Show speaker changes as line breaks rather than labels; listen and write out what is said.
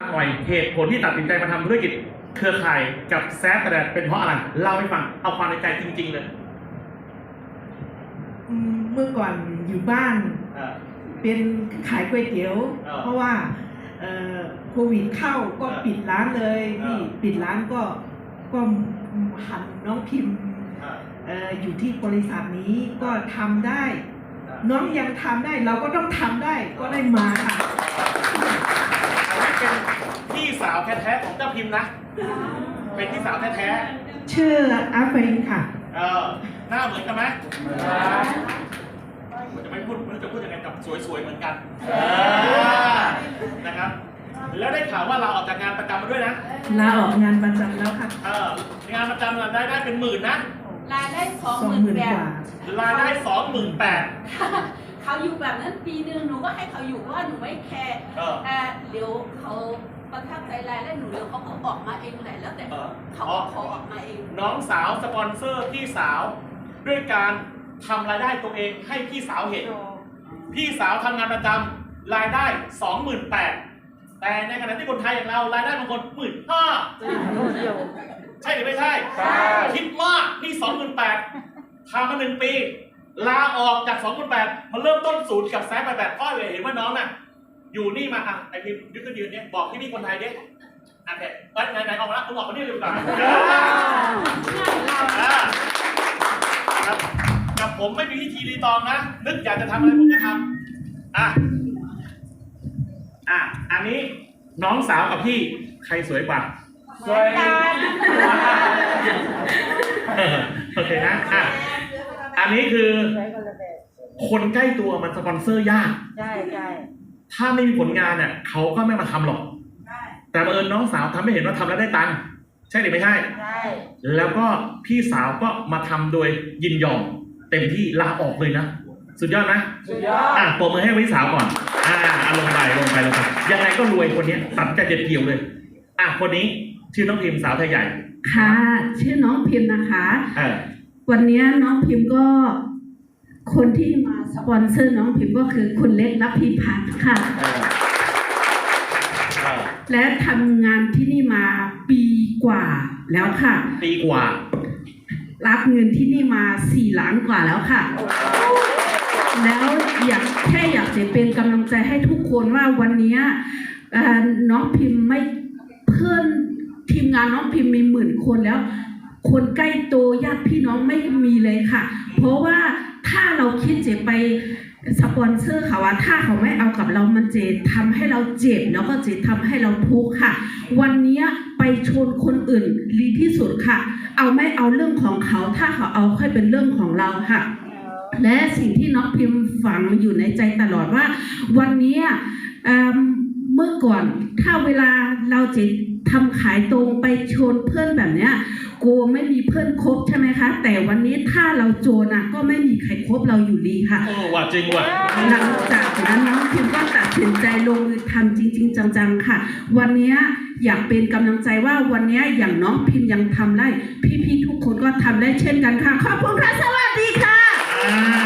หน่อยเหตุผลที่ตัดสินใจมาทำธุรกิจเครือข่ายกับแซฟกระแดดเป็นเพราะอะไรเล่าให้ฟังเอาความในใจจริง ๆ เลย
อืมเมื่อก่อนอยู่บ้าน
เออ
เป็นขายก๋วยเตี๋ยว
เออ
เพราะว่าเอ่อโควิดเข้าก็
เออ
ปิดร้านเลย
เออ
พี่ปิดร้านก็ก็หันน้องพิมพ์
เออ
เอ่ออยู่ที่บริษัทนี้ก็ทำได้น้องยังทำได้เราก็ต้องทำได้ก็ได้มาค่ะ
อันนี้เป็นพี่ สาวแท้ๆของเจ้าพิมพ์นะ เป็นพี่สาวแท้
ชื่ออาเฟนค่ะ
ๆ เออ หน้าเหมือนกันไหมผมจะไม่พูดไม่รู้จะพูดยังไงกับสวยๆเหมือนกันเออนะครับ แล้วได้ข่าวว่าเราออกจากงานประจำมาด้วยนะ
ลาออกงานประจำแล้วค่ะ
เอองานประจำรายได้เป็นหมื่นนะ
รายได้สอง
สอง
ห
ห
มื่
มื่
น
น
แป
ก
ด
ว่า
รายได้สองหมื่นแปด
เขาอยู่แบบนั้นปีหนึ่งหนูก็ให้เขาอยู่เพราะว่าหนูไม่แคร์
เออ
แต่เดี๋ยวเขา ประทับใจรายได้หนูเดี๋ยวเขาก็ออกมาเองแหละแล้วแต่
เออ
เขา
อ๋อ
เขาออกมาเอง
น้องสาวสปอนเซอร์พี่สาว ด้วยการทำรายได้ตัวเองให้พี่สาวเห็น พี่สาวทำงานประจำรายได้สองหมื่นแปดแต่ในขณะที่คนไทยอย่างเรารายได้บางคนหมื่นห้าใช่หรือไม่ใช่
ใช่
คิดมากนี่สองหมื่นแปดทำมาหนึ่งปี ลาออกจากสองหมื่นแปดมาเริ่มต้นศูนย์กับแซฟไปแบบพ่อเลยเห็นว่าน้องน่ะ อยู่นี่มาอะไอพิมพ์ยืนขึ้นยืนเนี่ยบอกที่นี่คนไทยเนี่ยอะเด็เอ้ยไหนไหนออกมาแล้วคุณออกมานี่เลยดีกว่าครับกับผมไม่มีวิธีรีตองนะ นึกอยากจะทำอะไรผมก็ทำอะอะอันนี้น้องสาวกับพี่ใครสวยกว่า
สวยกัน
โอเคนะอะอันนี้คือคนใกล้ตัวมันสปอนเซอร์ยาก
ใช่ใช่
ถ้าไม่มีผลงานเนี่ยเขาก็ไม่มาทำหรอก แต่บังเอิญน้องสาวทำให้เห็นว่าทำแล้วได้ตังค์ใช่หรือไม่ใช่
ใช่
แล้วก็พี่สาวก็มาทำโดยยินยอมเต็มที่ลาออกเลยนะ สุดยอดนะ
สุดยอด
อะปรบมือให้พี่สาวก่อน อ่าอะลงไปลงไปลงไปยังไงก็รวยคนเนี้ยตัดใจเด็ดเดี่ยวเลย อะคนนี้ชื่อน้องพิมพ์สาวไทยใหญ่
ค่ะ ชื่อน้องพิมพ์นะคะ
เออ
วันนี้น้องพิมพ์ก็ คนที่มาสปอนเซอร์น้องพิมพ์ก็คือคุณเล็กรับพิพัฒน์ค่ะ
เออเออ
และทำงานที่นี่มาปีกว่าแล้วค่ะ
ปีกว่า
รับเงินที่นี่มาสี่ล้านกว่าแล้วค่ะ แล้วอยากแค่อยากจะเป็นกำลังใจให้ทุกคนว่าวันนี้เอ่อน้องพิมพ์ไม่เพื่อนทีมงานน้องพิมพ์มีหมื่นคนแล้ว คนใกล้ตัวญาติพี่น้องไม่มีเลยค่ะ เพราะว่า ถ้าเราคิดจะไปสปอนเซอร์เขาว่าถ้าเขาไม่เอากับเรามันเจะทำให้เราเจ็บแล้วก็เจะทำให้เราทุกข์ค่ะ วันนี้ไปชนคนอื่นดีที่สุดค่ะ เอาไม่เอาเรื่องของเขา ถ้าเขาเอาค่อยเป็นเรื่องของเราค่ะ และสิ่งที่น้องพิมพ์ฝังอยู่ในใจตลอดว่า วันนี้เมื่อก่อนถ้าเวลาเราเจะทำขายตรงไปชนเพื่อนแบบเนี้ย กลัวไม่มีเพื่อนคบใช่ไหมคะ แต่วันนี้ถ้าเราโจรนะก็ไม่มีใครคบเราอยู่ดีค่ะ
โอ้ว่าจริงว่ะ
หลังจากนั้นน้องพิมก็ตัดสินใจลงมือทำจริง ๆ จังๆค่ะ วันนี้อยากเป็นกำลังใจว่าวันนี้อย่างน้องพิมยังทำได้ พี่ๆทุกคนก็ทำได้เช่นกันค่ะ ขอบคุณค่ะสวัสดีค่ะ
อ่า